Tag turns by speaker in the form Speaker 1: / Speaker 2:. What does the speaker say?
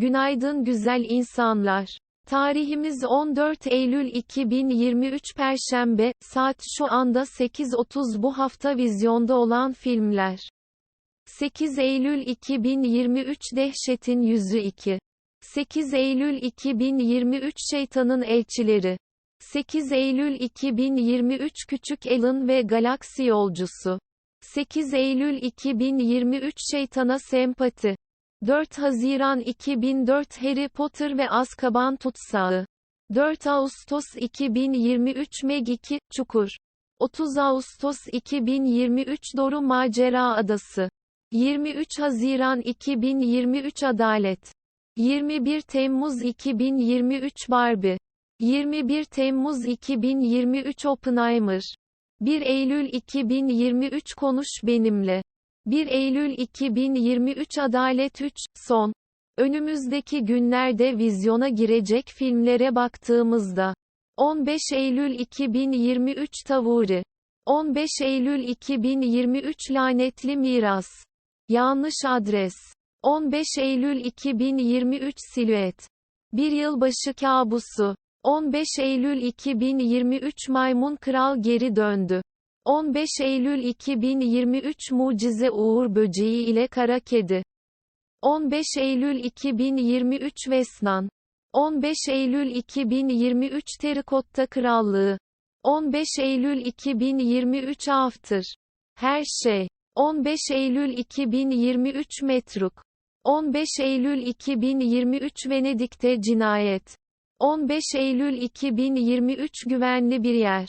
Speaker 1: Günaydın güzel insanlar. Tarihimiz 14 Eylül 2023 Perşembe, saat şu anda 8.30 bu hafta vizyonda olan filmler. 8 Eylül 2023 Dehşetin Yüzü 2. 8 Eylül 2023 Şeytanın Elçileri. 8 Eylül 2023 Küçük Alan ve Galaksi Yolcusu. 8 Eylül 2023 Şeytana Sempati. 4 Haziran 2004 Harry Potter ve Azkaban Tutsağı. 4 Ağustos 2023 Meg 2, Çukur. 30 Ağustos 2023 Doru Macera Adası. 23 Haziran 2023 Adalet. 21 Temmuz 2023 Barbie. 21 Temmuz 2023 Oppenheimer. 1 Eylül 2023 Konuş Benimle. 1 Eylül 2023 Adalet 3, son. Önümüzdeki günlerde vizyona girecek filmlere baktığımızda. 15 Eylül 2023 Tavuri. 15 Eylül 2023 Lanetli Miras. Yanlış adres. 15 Eylül 2023 Silüet. Bir yılbaşı kabusu. 15 Eylül 2023 Maymun Kral geri döndü. 15 Eylül 2023 Mucize Uğur Böceği ile Kara Kedi. 15 Eylül 2023 Vesnan. 15 Eylül 2023 Terikotta Krallığı. 15 Eylül 2023 After. Her şey. 15 Eylül 2023 Metruk. 15 Eylül 2023 Venedik'te cinayet. 15 Eylül 2023 Güvenli bir yer.